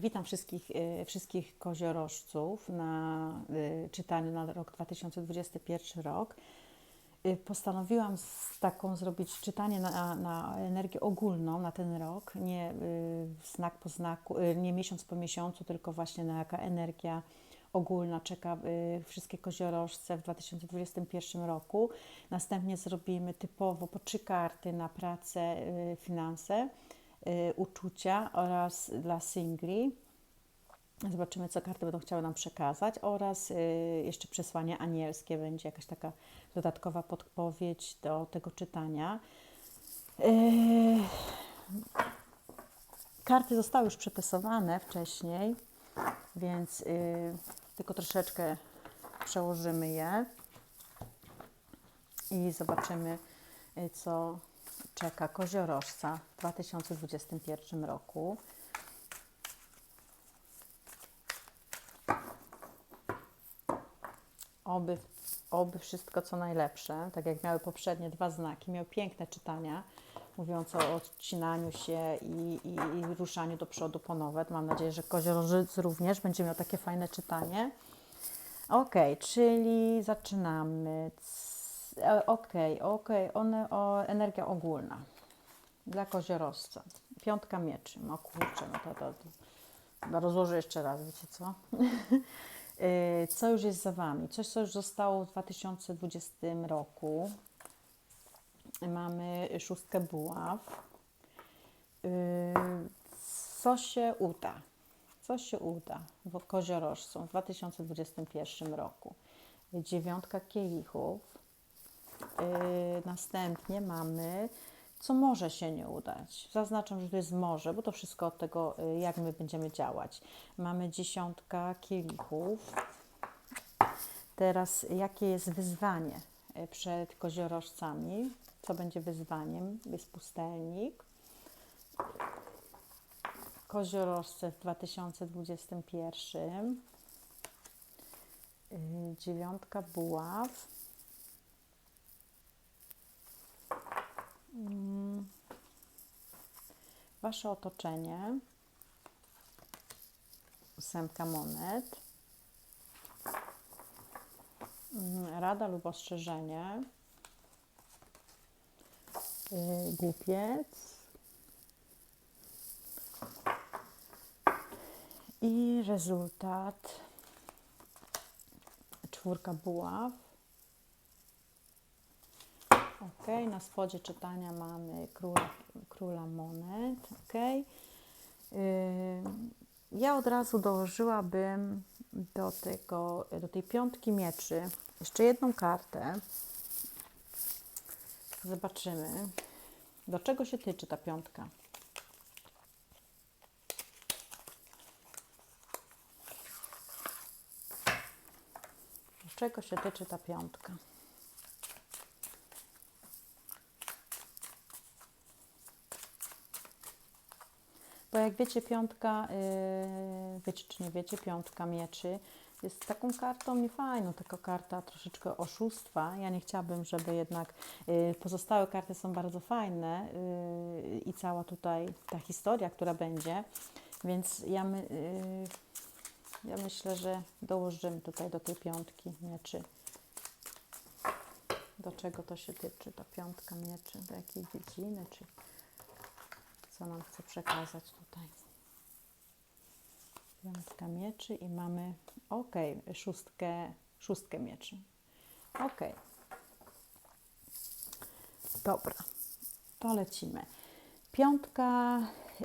Witam wszystkich, y, wszystkich koziorożców na y, czytaniu na rok 2021 rok. Y, Postanowiłam taką zrobić czytanie na, na energię ogólną na ten rok, nie znak po znaku, nie miesiąc po miesiącu, tylko właśnie na jaka energia ogólna czeka wszystkie koziorożce w 2021 roku. Następnie zrobimy typowo po trzy karty na pracę, finanse uczucia oraz dla singli. Zobaczymy, co karty będą chciały nam przekazać, oraz y, jeszcze przesłanie anielskie będzie jakaś taka dodatkowa podpowiedź do tego czytania. Y, karty zostały już przetestowane wcześniej, więc tylko troszeczkę przełożymy je i zobaczymy, co czeka koziorożca w 2021 roku. Oby, oby wszystko co najlepsze, tak jak miały poprzednie dwa znaki, miał piękne czytania mówiące o odcinaniu się i, i, i ruszaniu do przodu po nowe. Mam nadzieję, że koziorożec również będzie miał takie fajne czytanie. Ok, czyli zaczynamy. E, okej, okay, okej, okay. energia ogólna dla koziorożca. Piątka mieczy. No kurczę, no to, to, to rozłożę jeszcze raz, wiecie co? E, co już jest za Wami? Coś, co już zostało w 2020 roku. Mamy szóstkę buław. E, co się uda? Co się uda w koziorożcu w 2021 roku? Dziewiątka kielichów następnie mamy, co może się nie udać. Zaznaczam, że to jest może, bo to wszystko od tego, yy, jak my będziemy działać. Mamy dziesiątka kielichów. Teraz, jakie jest wyzwanie yy, przed koziorożcami? Co będzie wyzwaniem? Jest pustelnik. Koziorożce w 2021. Dziewiątka buław Wasze otoczenie, ósemka monet, mm, rada lub ostrzeżenie, y, głupiec. I rezultat. Czwórka buław, Ok, na spodzie czytania mamy króla, króla monet. Ok. Ja od razu dołożyłabym do, tego, do tej piątki mieczy jeszcze jedną kartę. Zobaczymy, do czego się tyczy ta piątka. Do czego się tyczy ta piątka? Bo jak wiecie, piątka, yy, wiecie czy nie wiecie, piątka mieczy jest taką kartą niefajną, taka karta troszeczkę oszustwa. Ja nie chciałabym, żeby jednak yy, pozostałe karty są bardzo fajne yy, i cała tutaj ta historia, która będzie, więc ja, my, yy, ja myślę, że dołożymy tutaj do tej piątki mieczy. Do czego to się tyczy, ta piątka mieczy, do jakiej dziedziny, czy co nam chce przekazać tutaj. Piątka mieczy i mamy, ok, szóstkę, szóstkę mieczy. Ok. Dobra, to lecimy. Piątka, y,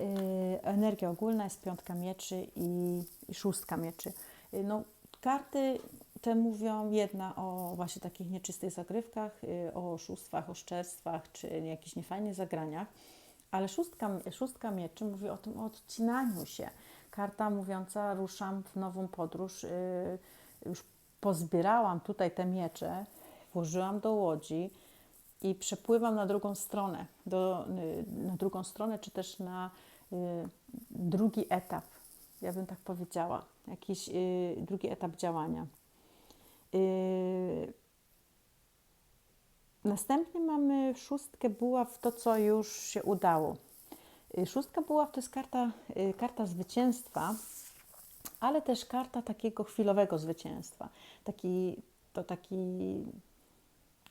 energia ogólna jest piątka mieczy i, i szóstka mieczy. Y, no, karty te mówią jedna o właśnie takich nieczystych zagrywkach, y, o oszustwach, oszczerstwach czy jakichś niefajnych zagraniach. Ale szóstka, szóstka mieczy mówi o tym odcinaniu się. Karta mówiąca, ruszam w nową podróż, yy, już pozbierałam tutaj te miecze, włożyłam do łodzi i przepływam na drugą stronę, do, yy, na drugą stronę, czy też na yy, drugi etap, ja bym tak powiedziała, jakiś y, drugi etap działania. Następnie mamy szóstkę buław, to co już się udało. Y, Szóstka buław to jest karta, y, karta zwycięstwa, ale też karta takiego chwilowego zwycięstwa. Taki, to taki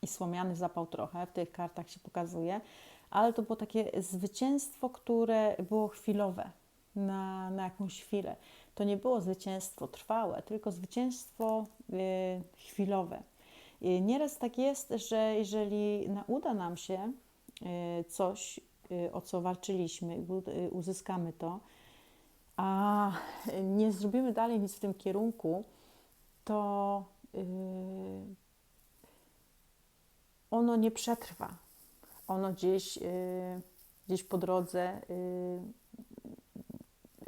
i słomiany zapał trochę w tych kartach się pokazuje, ale to było takie zwycięstwo, które było chwilowe, na, na jakąś chwilę. To nie było zwycięstwo trwałe, tylko zwycięstwo y, chwilowe. Y, nieraz tak jest, że jeżeli uda nam się y, coś, y, o co walczyliśmy, uzyskamy to, a nie zrobimy dalej nic w tym kierunku, to ono nie przetrwa. Ono gdzieś, gdzieś po drodze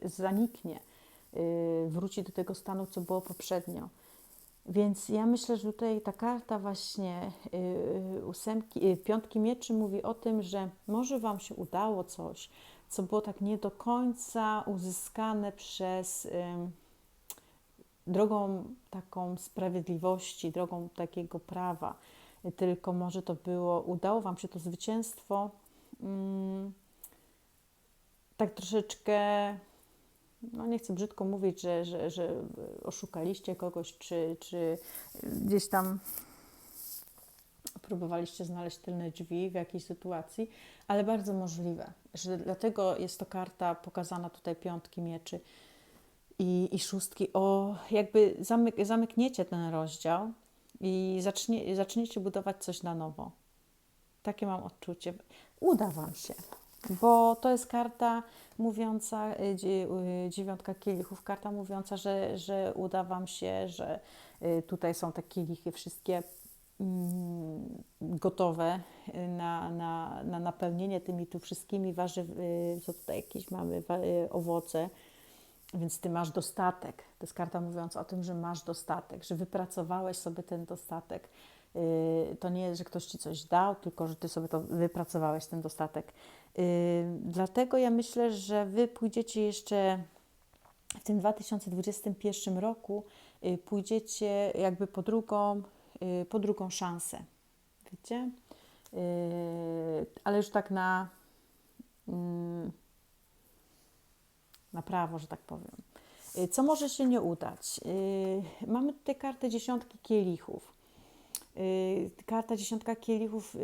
zaniknie, wróci do tego stanu, co było poprzednio. Więc ja myślę, że tutaj ta karta właśnie y, ósemki, y, piątki mieczy mówi o tym, że może Wam się udało coś, co było tak nie do końca uzyskane przez drogą taką sprawiedliwości, drogą takiego prawa, tylko może to było, udało Wam się to zwycięstwo. Mm, tak troszeczkę, no nie chcę brzydko mówić, że, że, że oszukaliście kogoś, czy, czy gdzieś tam próbowaliście znaleźć tylne drzwi w jakiejś sytuacji, ale bardzo możliwe, że dlatego jest to karta pokazana tutaj piątki mieczy i, i szóstki. O, jakby zamyk, zamykniecie ten rozdział i zacznie, zaczniecie budować coś na nowo. Takie mam odczucie. Uda Wam się, bo to jest karta mówiąca, y, y, dziewiątka kielichów, karta mówiąca, że, że uda Wam się, że y, tutaj są te kielichy wszystkie mm, gotowe na, na, na napełnienie tymi tu wszystkimi warzyw, co tutaj jakieś mamy, owoce, więc Ty masz dostatek. To jest karta mówiąca o tym, że masz dostatek, że wypracowałeś sobie ten dostatek. Yy, To nie jest, że ktoś Ci coś dał, tylko że Ty sobie to wypracowałeś, ten dostatek. Yy, Dlatego ja myślę, że Wy pójdziecie jeszcze w tym 2021 roku, yy, pójdziecie jakby po drugą, po drugą szansę. Wiecie? Ale już tak na, mm, na prawo, że tak powiem. Y, Co może się nie udać? Y, Mamy tutaj kartę dziesiątki kielichów. Y, Karta dziesiątka kielichów y,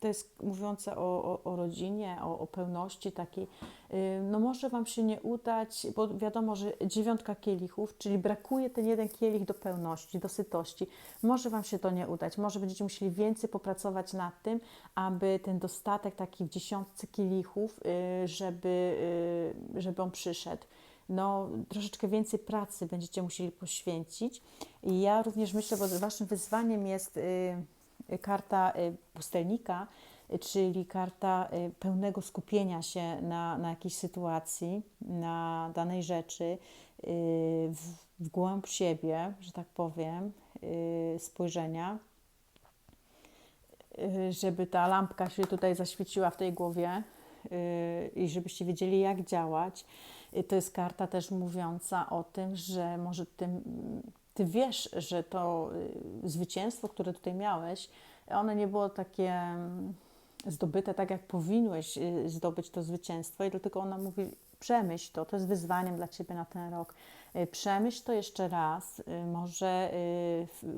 to jest mówiące o, o, o rodzinie, o, o pełności takiej. Y, No może Wam się nie udać, bo wiadomo, że dziewiątka kielichów, czyli brakuje ten jeden kielich do pełności, do sytości. Może Wam się to nie udać, może będziecie musieli więcej popracować nad tym, aby ten dostatek taki w dziesiątce kielichów, żeby, żeby on przyszedł no, troszeczkę więcej pracy będziecie musieli poświęcić. I ja również myślę, bo Waszym wyzwaniem jest y, karta y, pustelnika, y, czyli karta pełnego skupienia się na, na jakiejś sytuacji, na danej rzeczy, w, w głąb siebie, że tak powiem, spojrzenia żeby ta lampka się tutaj zaświeciła w tej głowie i żebyście wiedzieli, jak działać. To jest karta też mówiąca o tym, że może ty, ty wiesz, że to y, zwycięstwo, które tutaj miałeś, ono nie było takie mm, zdobyte tak, jak powinłeś y, zdobyć to zwycięstwo i dlatego ona mówi, przemyśl to, to jest wyzwaniem dla Ciebie na ten rok. Y, Przemyśl to jeszcze raz, może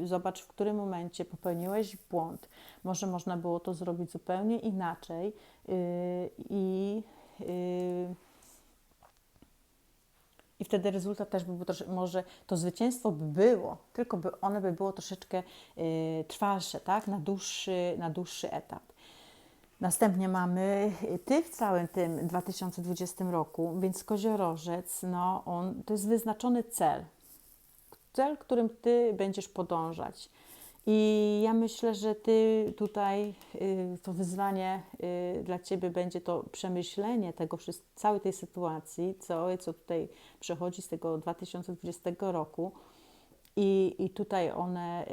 zobacz, w którym momencie popełniłeś błąd. Może można było to zrobić zupełnie inaczej i y, i wtedy rezultat też by był trosze, może to zwycięstwo by było, tylko by one by było troszeczkę y, trwalsze, tak? Na dłuższy, na dłuższy etap. Następnie mamy y, Ty w całym tym 2020 roku, więc koziorożec, no on, to jest wyznaczony cel. Cel, którym Ty będziesz podążać. I ja myślę, że Ty tutaj, y, to wyzwanie y, dla Ciebie będzie to przemyślenie tego, całej tej sytuacji, całej, co tutaj przechodzi z tego 2020 roku. I, i tutaj one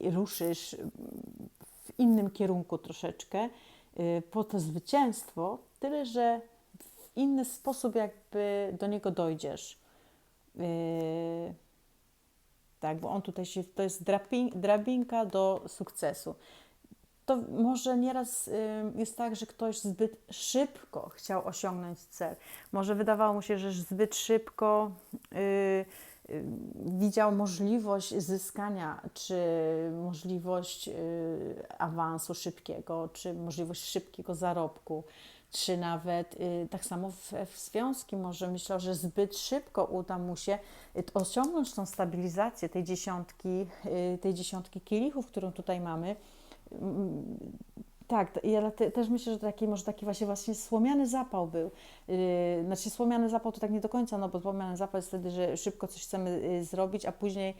y, ruszysz w innym kierunku troszeczkę po to zwycięstwo, tyle że w inny sposób jakby do niego dojdziesz. Tak, bo on tutaj się, to jest drabin, drabinka do sukcesu. to może nieraz y, jest tak, że ktoś zbyt szybko chciał osiągnąć cel. Może wydawało mu się, że zbyt szybko y, y, widział możliwość zyskania, czy możliwość y, awansu szybkiego, czy możliwość szybkiego zarobku, czy nawet y, tak samo w, w związku może myślał, że zbyt szybko uda mu się y, osiągnąć tą stabilizację tej dziesiątki, y, tej dziesiątki kielichów, którą tutaj mamy. Mm, Tak, ja te, też myślę, że taki może taki właśnie, właśnie słomiany zapał był. Znaczy słomiany zapał to tak nie do końca, no bo słomiany zapał jest wtedy, że szybko coś chcemy zrobić, a później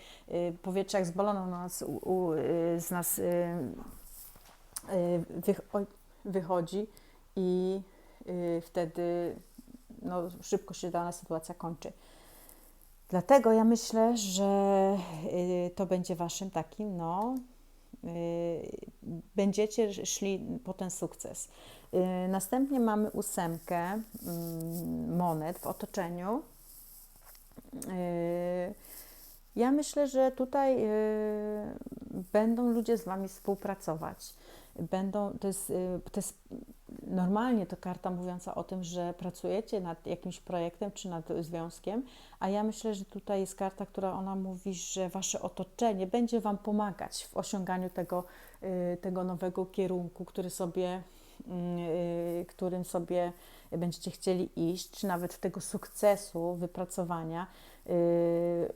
powietrze jak z balonu na nas, u, u, z nas wycho- wychodzi i y, wtedy no, szybko się dana sytuacja kończy. Dlatego ja myślę, że y, to będzie waszym takim, no, y, będziecie szli po ten sukces. Następnie mamy ósemkę mm, monet w otoczeniu. Ja myślę, że tutaj będą ludzie z Wami współpracować. Będą, to, jest, y, to jest normalnie to karta mówiąca o tym, że pracujecie nad jakimś projektem czy nad związkiem, a ja myślę, że tutaj jest karta, która ona mówi, że Wasze otoczenie będzie Wam pomagać w osiąganiu tego, y, tego nowego kierunku, który sobie, y, którym sobie będziecie chcieli iść, czy nawet tego sukcesu wypracowania. Y,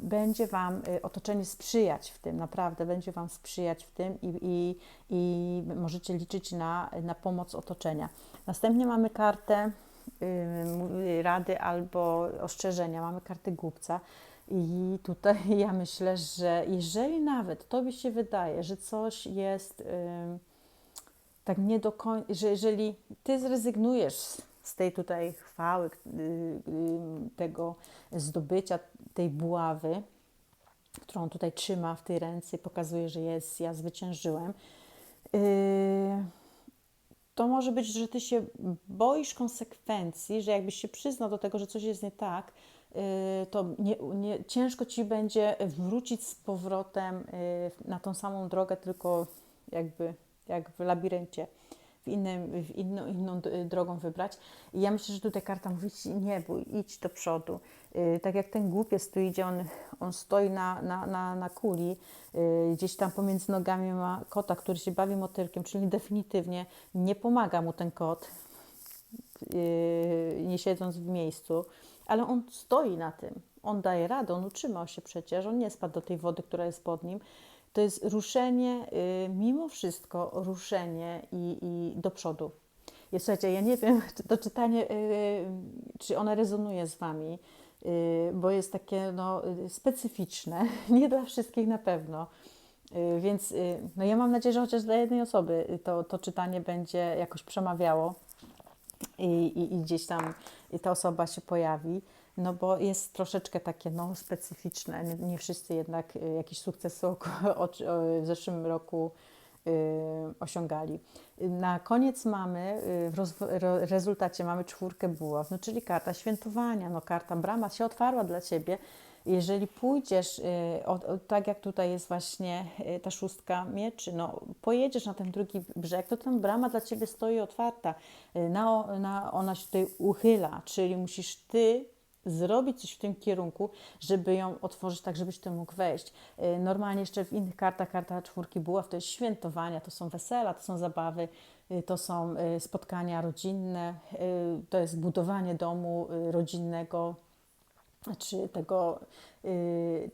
Będzie Wam y, otoczenie sprzyjać w tym, naprawdę będzie Wam sprzyjać w tym i, i, i możecie liczyć na, na pomoc otoczenia. Następnie mamy kartę y, rady albo ostrzeżenia, mamy kartę głupca. I tutaj ja myślę, że jeżeli nawet Tobie się wydaje, że coś jest y, tak nie do końca, że jeżeli Ty zrezygnujesz z tej tutaj chwały, y, y, tego zdobycia, tej buławy, którą tutaj trzyma w tej ręce i pokazuje, że jest, ja zwyciężyłem, y, to może być, że Ty się boisz konsekwencji, że jakbyś się przyznał do tego, że coś jest nie tak, to nie, nie, ciężko Ci będzie wrócić z powrotem na tą samą drogę, tylko jakby jak w labiryncie, w, w inną, inną drogą wybrać. I ja myślę, że tutaj karta mówi Ci nie bój, idź do przodu. Y, Tak jak ten głupiec tu idzie, on, on stoi na, na, na, na kuli, y, gdzieś tam pomiędzy nogami ma kota, który się bawi motylkiem, czyli definitywnie nie pomaga mu ten kot, yy, nie siedząc w miejscu, ale on stoi na tym. On daje radę, on utrzymał się przecież, on nie spadł do tej wody, która jest pod nim. To jest ruszenie, yy, mimo wszystko, ruszenie i, i do przodu. I słuchajcie, ja nie wiem, czy to czytanie, yy, czy ono rezonuje z Wami, yy, bo jest takie no, specyficzne, nie dla wszystkich na pewno. Więc no ja mam nadzieję, że chociaż dla jednej osoby to, to czytanie będzie jakoś przemawiało i, i, i gdzieś tam ta osoba się pojawi, no bo jest troszeczkę takie no, specyficzne. Nie, nie wszyscy jednak y, jakiś sukces w zeszłym roku y, osiągali. Na koniec mamy, y, w rezultacie mamy czwórkę buław, no czyli karta świętowania, no karta brama się otwarła dla Ciebie. Jeżeli pójdziesz, tak jak tutaj jest właśnie ta szóstka mieczy, no pojedziesz na ten drugi brzeg, to tam brama dla Ciebie stoi otwarta. Na, na, ona się tutaj uchyla, czyli musisz Ty zrobić coś w tym kierunku, żeby ją otworzyć tak, żebyś Ty mógł wejść. Y, Normalnie jeszcze w innych kartach, karta czwórki buław, to jest świętowania, to są wesela, to są zabawy, y, to są y, spotkania rodzinne, to jest budowanie domu rodzinnego, czy tego y,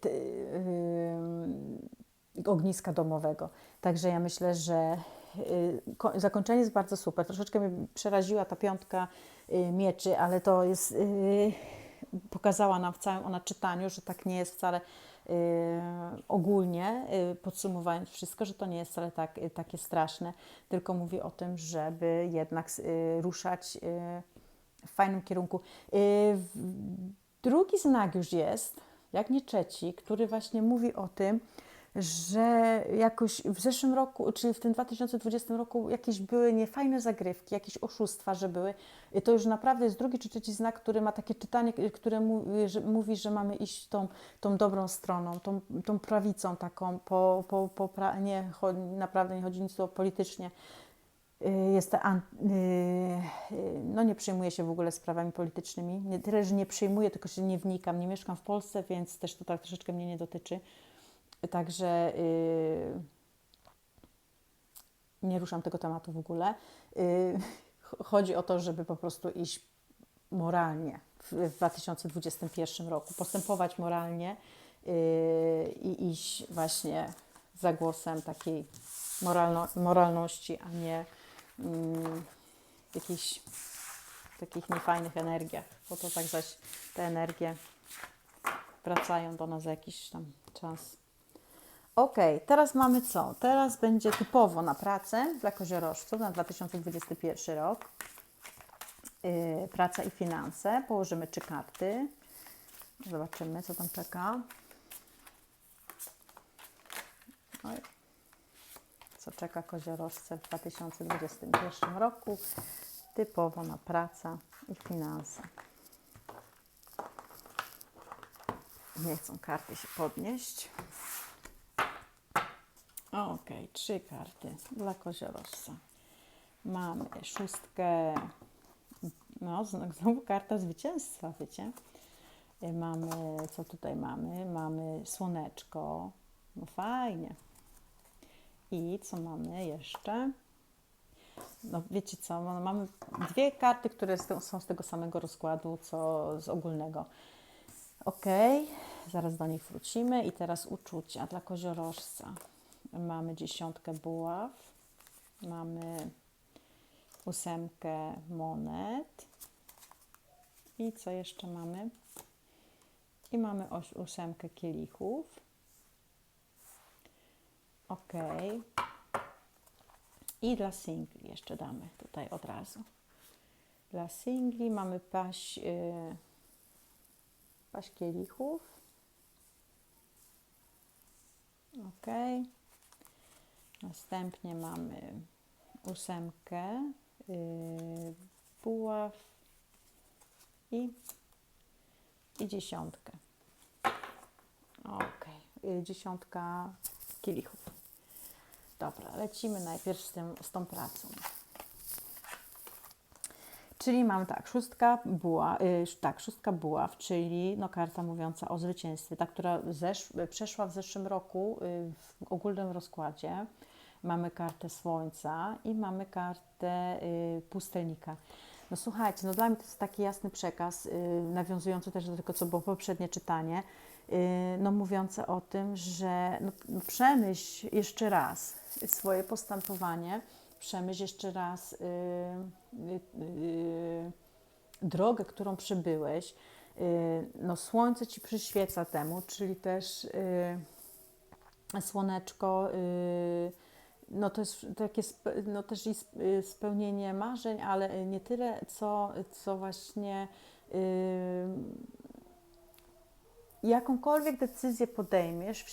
ogniska domowego. Także ja myślę, że ko- zakończenie jest bardzo super. Troszeczkę mnie przeraziła ta piątka mieczy, ale to jest, pokazała nam w całym ona czytaniu, że tak nie jest wcale y, ogólnie, y, podsumowując wszystko, że to nie jest wcale tak, y, takie straszne, tylko mówi o tym, żeby jednak y, ruszać y, w fajnym kierunku. Y, Drugi znak już jest, jak nie trzeci, który właśnie mówi o tym, że jakoś w zeszłym roku, czy w tym 2020 roku jakieś były niefajne zagrywki, jakieś oszustwa, że były. I to już naprawdę jest drugi czy trzeci znak, który ma takie czytanie, które mówi, że, mówi, że mamy iść tą, tą dobrą stroną, tą, tą prawicą taką, po, po, po pra, nie, naprawdę nie chodzi nic o politycznie. Y, jest an, y, no nie przejmuję się w ogóle sprawami politycznymi. Nie, tyle, że nie przejmuję, tylko się nie wnikam. Nie mieszkam w Polsce, więc też to tak troszeczkę mnie nie dotyczy. Także yy, nie ruszam tego tematu w ogóle. Yy, chodzi o to, żeby po prostu iść moralnie w, w 2021 roku, postępować moralnie yy, i iść właśnie za głosem takiej moralno, moralności, a nie yy, jakichś takich niefajnych energiach, bo to tak zaś te energie wracają do nas za jakiś tam czas. Ok, teraz mamy co? Teraz będzie typowo na pracę dla koziorożców na 2021 rok. Yy, praca i finanse. Położymy trzy karty. Zobaczymy, co tam czeka. Oj. Co czeka koziorożce w 2021 roku. Typowo na praca i finanse. Nie chcą karty się podnieść. Ok, trzy karty dla koziorożca. Mamy szóstkę, no znowu karta zwycięstwa, wiecie. Y, mamy, co tutaj mamy? Mamy słoneczko, no fajnie. I co mamy jeszcze? No wiecie co, no, mamy dwie karty, które są z tego samego rozkładu, co z ogólnego. Ok, zaraz do nich wrócimy. I teraz uczucia dla koziorożca mamy dziesiątkę buław, mamy ósemkę monet i co jeszcze mamy? I mamy oś, ósemkę kielichów. Ok. I dla singli jeszcze damy tutaj od razu. Dla singli mamy paść, yy, paść kielichów. Ok. Następnie mamy ósemkę, yy, buław i, i dziesiątkę. Ok, dziesiątka kielichów. Dobra, lecimy najpierw z, tym, z tą pracą. Czyli mam tak, szóstka buła, yy, tak, szóstka buław, czyli no, karta mówiąca o zwycięstwie, ta, która zesz, przeszła w zeszłym roku yy, w ogólnym rozkładzie mamy kartę Słońca i mamy kartę y, Pustelnika. No słuchajcie, no dla mnie to jest taki jasny przekaz, y, nawiązujący też do tego, co było poprzednie czytanie, y, no mówiące o tym, że no, no przemyśl jeszcze raz swoje postępowanie, przemyśl jeszcze raz drogę, którą przebyłeś. no słońce Ci przyświeca temu, czyli też słoneczko no to jest takie no też i y, spełnienie marzeń, ale nie tyle, co, co właśnie yy, jakąkolwiek decyzję podejmiesz,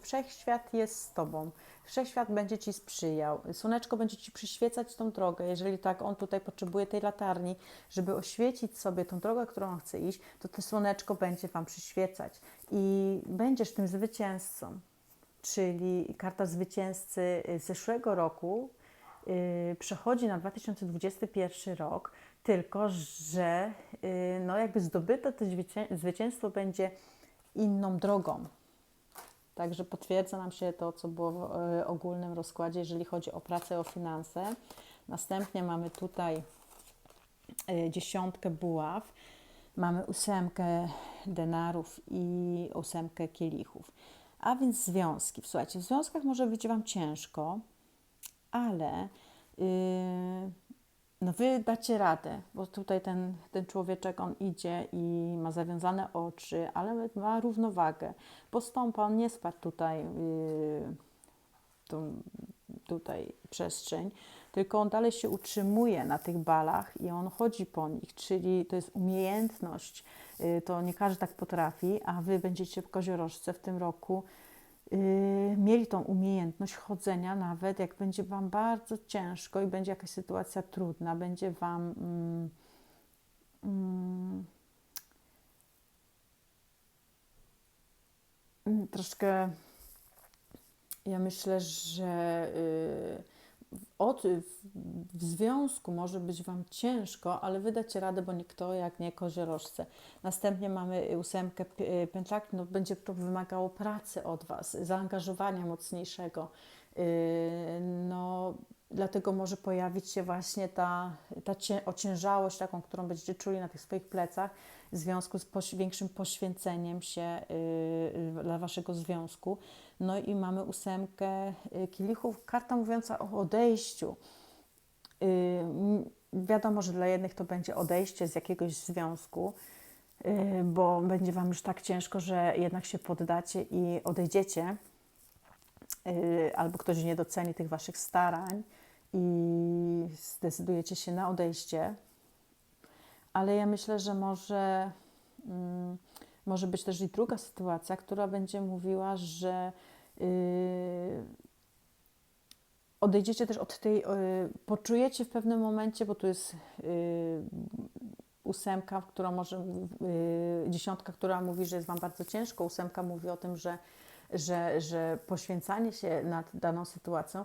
wszechświat jest z Tobą. Wszechświat będzie Ci sprzyjał. Słoneczko będzie Ci przyświecać tą drogę. Jeżeli tak, on tutaj potrzebuje tej latarni, żeby oświecić sobie tą drogę, którą on chce iść, to to słoneczko będzie Wam przyświecać i będziesz tym zwycięzcą czyli karta zwycięzcy z zeszłego roku, yy, przechodzi na 2021 rok, tylko że yy, no jakby zdobyte to zwycięstwo będzie inną drogą. Także potwierdza nam się to, co było w ogólnym rozkładzie, jeżeli chodzi o pracę, o finanse. Następnie mamy tutaj dziesiątkę buław, mamy ósemkę denarów i ósemkę kielichów. A więc związki. Słuchajcie, w związkach może być Wam ciężko, ale yy, no Wy dacie radę, bo tutaj ten, ten człowieczek, on idzie i ma zawiązane oczy, ale ma równowagę. Postąpa, on nie spadł tutaj yy, tą, tutaj przestrzeń, tylko on dalej się utrzymuje na tych balach i on chodzi po nich, czyli to jest umiejętność, y, to nie każdy tak potrafi, a Wy będziecie w koziorożce w tym roku yy, mieli tą umiejętność chodzenia, nawet jak będzie Wam bardzo ciężko i będzie jakaś sytuacja trudna, będzie Wam mm, mm, troszkę, ja myślę, że yy, od, w związku może być Wam ciężko, ale wydacie radę, bo kto jak nie koziorożce. Następnie mamy ósemkę p- pętlaki, no będzie to wymagało pracy od Was, zaangażowania mocniejszego. Yy, No, dlatego może pojawić się właśnie ta, ta cię- ociężałość taką, którą będziecie czuli na tych swoich plecach w związku z poś- większym poświęceniem się yy, dla Waszego związku. No i mamy ósemkę y, kielichów, karta mówiąca o odejściu. Y, m, Wiadomo, że dla jednych to będzie odejście z jakiegoś związku, y, bo będzie Wam już tak ciężko, że jednak się poddacie i odejdziecie, albo ktoś nie doceni tych Waszych starań i zdecydujecie się na odejście. Ale ja myślę, że może, mm, może być też i druga sytuacja, która będzie mówiła, że yy, odejdziecie też od tej, yy, poczujecie w pewnym momencie, bo tu jest ósemka, która może, dziesiątka, która mówi, że jest Wam bardzo ciężko, ósemka mówi o tym, że, że, że poświęcanie się nad daną sytuacją,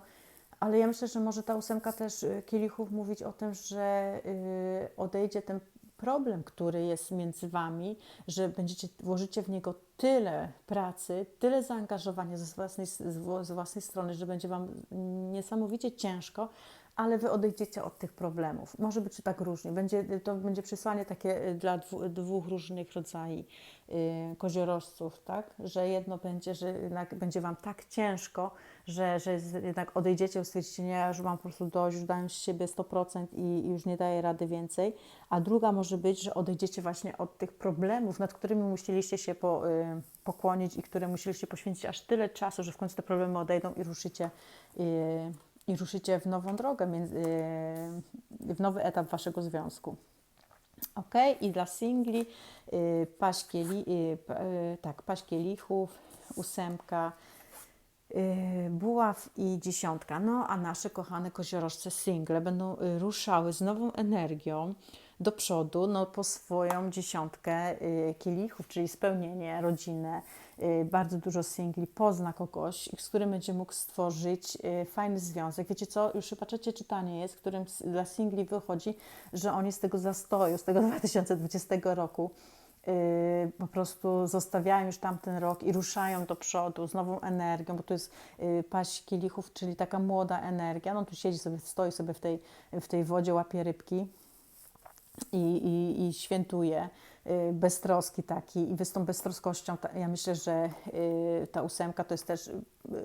ale ja myślę, że może ta ósemka też y, kielichów mówić o tym, że y, odejdzie ten problem, który jest między Wami, że będziecie, włożycie w niego tyle pracy, tyle zaangażowania ze własnej, z z własnej strony, że będzie Wam niesamowicie ciężko, ale Wy odejdziecie od tych problemów. Może być tak różnie. Będzie, to będzie przesłanie takie y, dla dwóch różnych rodzajów koziorożców, tak? Że jedno będzie, że jednak będzie Wam tak ciężko, że, że jednak odejdziecie, stwierdzicie, nie, już mam po prostu dość, już dałem z siebie 100% i, już nie daję rady więcej. A druga może być, że odejdziecie właśnie od tych problemów, nad którymi musieliście się po, y, pokłonić i które musieliście poświęcić aż tyle czasu, że w końcu te problemy odejdą i ruszycie, y, i ruszycie w nową drogę, y, w nowy etap Waszego związku. Ok, i dla singli y, paść, kieli, y, y, tak, paść kielichów, ósemka, y, buław i dziesiątka. No a nasze kochane koziorożce single będą ruszały z nową energią do przodu, no po swoją dziesiątkę kielichów, czyli spełnienie, rodzinę. Y, bardzo dużo singli pozna kogoś, z którym będzie mógł stworzyć y, fajny związek. Wiecie co, już chyba czytanie jest, którym dla singli wychodzi, że oni z tego zastoju, z tego 2020 roku y, po prostu zostawiają już tamten rok i ruszają do przodu z nową energią, bo to jest paść kielichów, czyli taka młoda energia. No tu siedzi sobie, stoi sobie w tej, w tej wodzie, łapie rybki i, i, i świętuje beztroski taki i z tą beztroskością ja myślę, że y, ta ósemka to jest też y,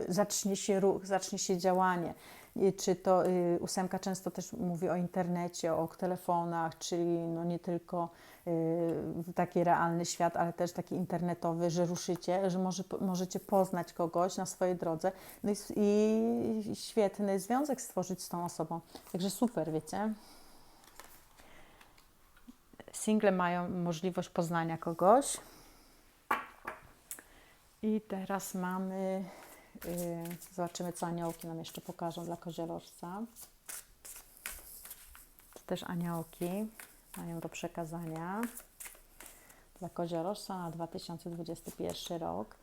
zacznie się ruch, zacznie się działanie. Y, Czy to y, ósemka często też mówi o internecie, o telefonach, czyli no nie tylko y, taki realny świat, ale też taki internetowy, że ruszycie, że może, możecie poznać kogoś na swojej drodze no i, i świetny związek stworzyć z tą osobą. Także super, wiecie. Single mają możliwość poznania kogoś. I teraz mamy, yy, zobaczymy co aniołki nam jeszcze pokażą dla koziorożca. To też aniołki mają do przekazania dla koziorożca na 2021 rok.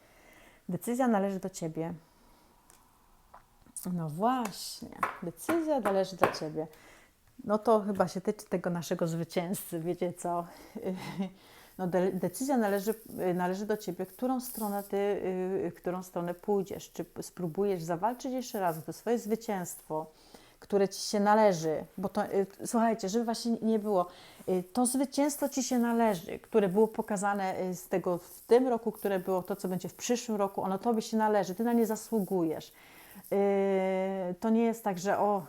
Decyzja należy do Ciebie. No właśnie, decyzja należy do Ciebie. No to chyba się tyczy tego naszego zwycięzcy, wiecie co? No de- decyzja należy, należy do Ciebie, którą stronę Ty, y, którą stronę pójdziesz. Czy spróbujesz zawalczyć jeszcze raz o to swoje zwycięstwo, które Ci się należy, bo to, y, słuchajcie, żeby właśnie nie było, y, to zwycięstwo Ci się należy, które było pokazane z tego w tym roku, które było to, co będzie w przyszłym roku, ono Tobie się należy, Ty na nie zasługujesz. To nie jest tak, że o,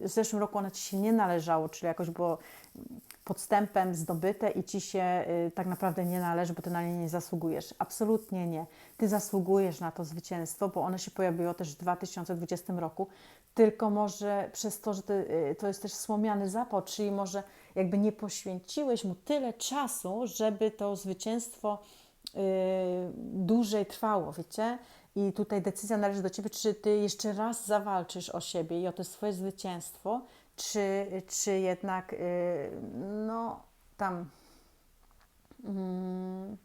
w zeszłym roku ono Ci się nie należało, czyli jakoś było podstępem zdobyte i Ci się yy, tak naprawdę nie należy, bo Ty na nie nie zasługujesz. Absolutnie nie. Ty zasługujesz na to zwycięstwo, bo ono się pojawiło też w 2020 roku, tylko może przez to, że ty, yy, to jest też słomiany zapał, czyli może jakby nie poświęciłeś mu tyle czasu, żeby to zwycięstwo dłużej trwało, wiecie? I tutaj decyzja należy do Ciebie, czy Ty jeszcze raz zawalczysz o siebie i o to swoje zwycięstwo, czy, czy jednak, y, no, tam, mm,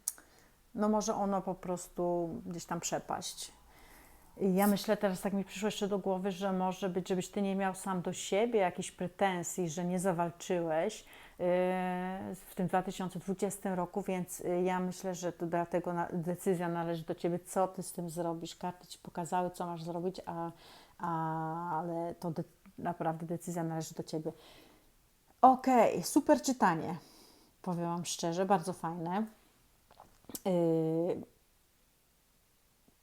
no może ono po prostu gdzieś tam przepaść. Ja myślę teraz, tak mi przyszło jeszcze do głowy, że może być, żebyś ty nie miał sam do siebie jakichś pretensji, że nie zawalczyłeś yy, w tym 2020 roku, więc yy, ja myślę, że to dlatego decyzja należy do ciebie, co ty z tym zrobisz. Karty ci pokazały, co masz zrobić, a, a, ale to de, naprawdę decyzja należy do ciebie. Okej, okay, super czytanie. Powiem Wam szczerze, bardzo fajne. Yy,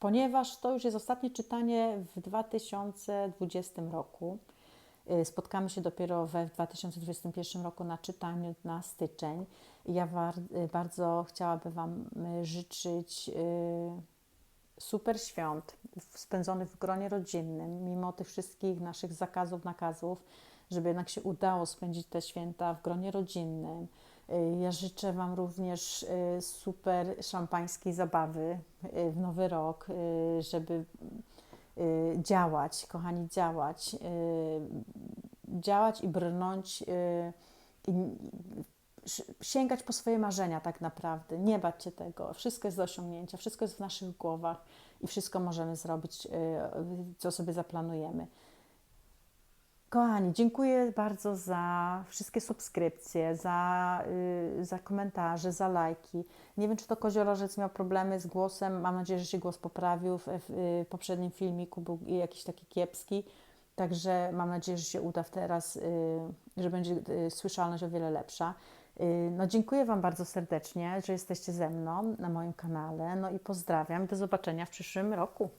ponieważ to już jest ostatnie czytanie w 2020 roku. Y, spotkamy się dopiero we 2021 roku na czytaniu na styczeń. Ja y, bardzo chciałabym Wam y, życzyć super świąt spędzonych w gronie rodzinnym, mimo tych wszystkich naszych zakazów, nakazów, żeby jednak się udało spędzić te święta w gronie rodzinnym ja życzę Wam również y, super szampańskiej zabawy y, w nowy rok, żeby działać, kochani, działać, działać i brnąć i sięgać po swoje marzenia tak naprawdę, nie bać się tego. Wszystko jest do osiągnięcia, wszystko jest w naszych głowach i wszystko możemy zrobić, co sobie zaplanujemy. Kochani, dziękuję bardzo za wszystkie subskrypcje, za, yy, za komentarze, za lajki. Nie wiem, czy to koziorożec miał problemy z głosem. Mam nadzieję, że się głos poprawił. W, w yy, poprzednim filmiku był jakiś taki kiepski. Także mam nadzieję, że się uda teraz, yy, że będzie y, słyszalność o wiele lepsza. Y, no, dziękuję Wam bardzo serdecznie, że jesteście ze mną na moim kanale. No i pozdrawiam. Do zobaczenia w przyszłym roku.